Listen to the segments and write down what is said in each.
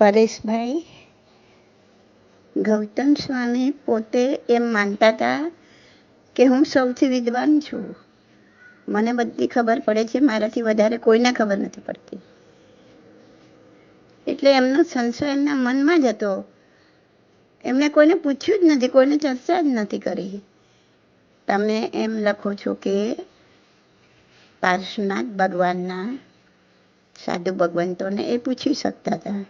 પરેશભાઈ, ગૌતમ સ્વામી પોતે એમ માનતા હતા કે હું સૌથી વિદ્વાન છું. મને બધી ખબર પડે છે, મારાથી વધારે કોઈને ખબર નથી પડતી. એટલે એમનો સંશય એમના મનમાં જ હતો. એમણે કોઈને પૂછ્યું જ નથી, કોઈને ચર્ચા જ નથી કરી. તમે એમ લખો છો કે પાર્શ્વનાથ ભગવાનના સાધુ ભગવંતોને એ પૂછી શકતા હતા.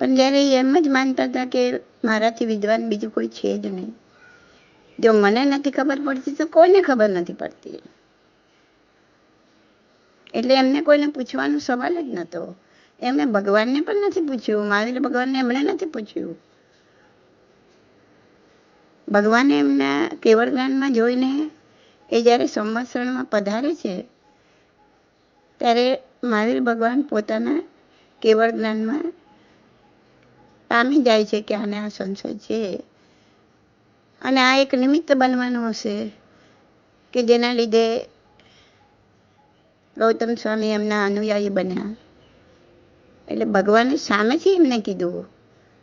પણ જ્યારે એમ જ માનતા હતા કે મારાથી વિદ્વાન બીજું કોઈ છે જ નહીં. જો મને નથી ખબર પડતી, તો કોઈને ખબર નથી પડતી. એટલે એમને કોઈને પૂછવાનો સવાલ જ નહોતો. એમને ભગવાનને પણ નથી પૂછ્યું. મહાવીર ભગવાનને એમણે નથી પૂછ્યું. ભગવાને એમના કેવળ જ્ઞાનમાં જોઈને એ જ્યારે સંવત્સરણમાં પધારે છે, ત્યારે મહાવીર ભગવાન પોતાના કેવળ જ્ઞાનમાં પામી જાય છે કે આને આ સંશય છે. અને આ એક નિમિત્ત બનવાનું હશે કે જેના લીધે ગૌતમ સ્વામી એમના અનુયાયી બન્યા. એટલે ભગવાને સામેથી એમને કીધું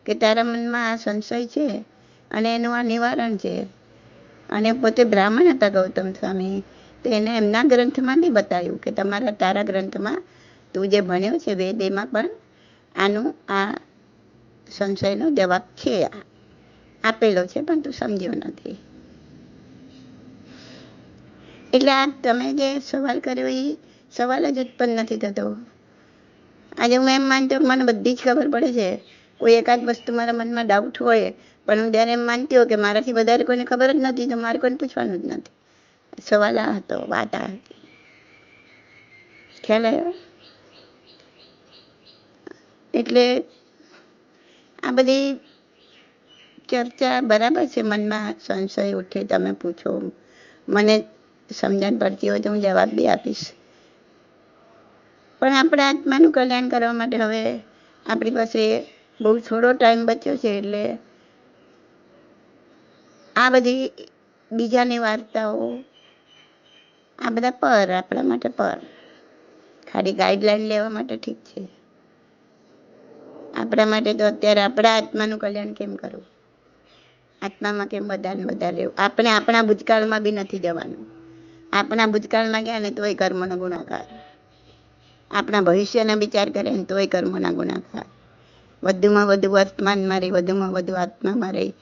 કે તારા મનમાં આ સંશય છે અને એનું આ નિવારણ છે. અને પોતે બ્રાહ્મણ હતા ગૌતમ સ્વામી, તો એને એમના ગ્રંથમાં બી બતાવ્યું કે તમારા તારા ગ્રંથમાં તું જે ભણ્યો છે વેદ એમાં પણ આનું આ સંશયનો જવાબ છે આપેલો છે, પણ તું સમજ્યો નથી. એટલે આ તમે જે સવાલ કર્યો એ સવાલ જ ઉત્પન્ન નથી થતો. આજે હું એમ માનતો મને બધી જ ખબર પડે છે. કોઈ એકાદ વસ્તુ મારા મનમાં ડાઉટ હોય, પણ હું જ્યારે એમ માનતી હોય કે મારાથી વધારે કોઈને ખબર જ નથી, તો મારે કોઈને પૂછવાનું જ નથી. સવાલ આ હતો, વાત આ હતી. ખ્યાલ આવ્યો? એટલે આ બધી ચર્ચા બરાબર છે મનમાં સંશય ઉઠે, તમે પૂછો. મને સમજણ પડતી હોય તો હું જવાબ બી આપીશ. પણ આપણા આત્માનું કલ્યાણ કરવા માટે હવે આપણી પાસે બહુ થોડો ટાઈમ બચ્યો છે એટલે આ બધી બીજાની વાર્તાઓ, આ બધા પર, આપણા માટે પર. ખાલી ગાઈડલાઈન લેવા માટે ઠીક છે. આપણા માટે તો અત્યારે આપણા આત્માનું કલ્યાણ કેમ કરવું? આત્મામાં કેમ બધાને બધા રહેવું? આપણે આપણા ભૂતકાળમાં બી નથી જવાનું. આપણા ભૂતકાળમાં ગયા ને તોય કર્મનો ગુણાકાર. આપણા ભવિષ્યનો વિચાર કરે ને તોય કર્મોના ગુણાકાર. વધુમાં વધુ વર્તમાનમાં રહી, વધુમાં વધુ આત્મામાં રહી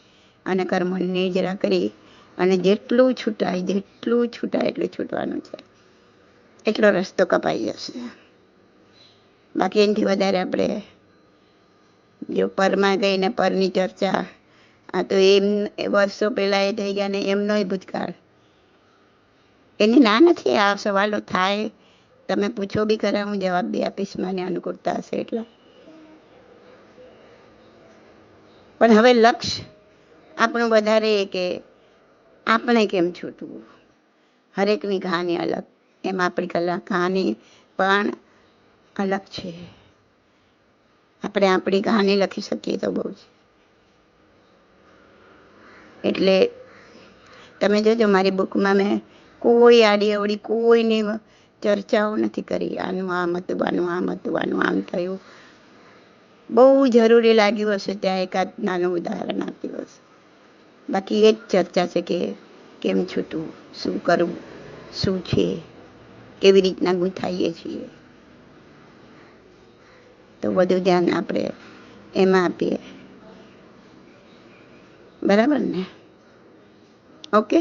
અને કર્મની નિજરા કરી અને જેટલું છૂટાય જેટલું છૂટાય એટલું છૂટવાનું છે. એટલો રસ્તો કપાઈ જશે. બાકી એનાથી વધારે આપણે જો પરમાં ગઈને પરની ચર્ચા. આ તો એમ વર્ષો પહેલાં એ થઈ ગયા ને એમનોય ભૂતકાળ. એની ના નથી આ સવાલો થાય. તમે પૂછો બી ખરા, હું જવાબ બી આપીશ, મને અનુકૂળતા હશે એટલે. પણ હવે લક્ષ્ય આપણું વધારે એ કે આપણે કેમ છૂટવું? હરેકની કહાની અલગ, એમ આપણી કલા, કહાની પણ અલગ છે. આપણે આપણી કહાની લખી શકીએ તો બહુ એટલે તમે જોજો, મારી બુકમાં મેં કોઈ આડી અવડી કોઈની ચર્ચાઓ નથી કરી. આનું આમ હતું, આનું આમ હતું, આનું આમ થયું. બહુ જરૂરી લાગ્યું હશે ત્યાં એકાદ નાનું ઉદાહરણ આપ્યું હશે. બાકી એ જ ચર્ચા છે કે કેમ છૂટવું શું કરવું? શું છે? કેવી રીતના ગૂંથાઈએ છીએ? તો બધું ધ્યાન આપણે એમાં આપીએ. બરાબર ને? ઓકે?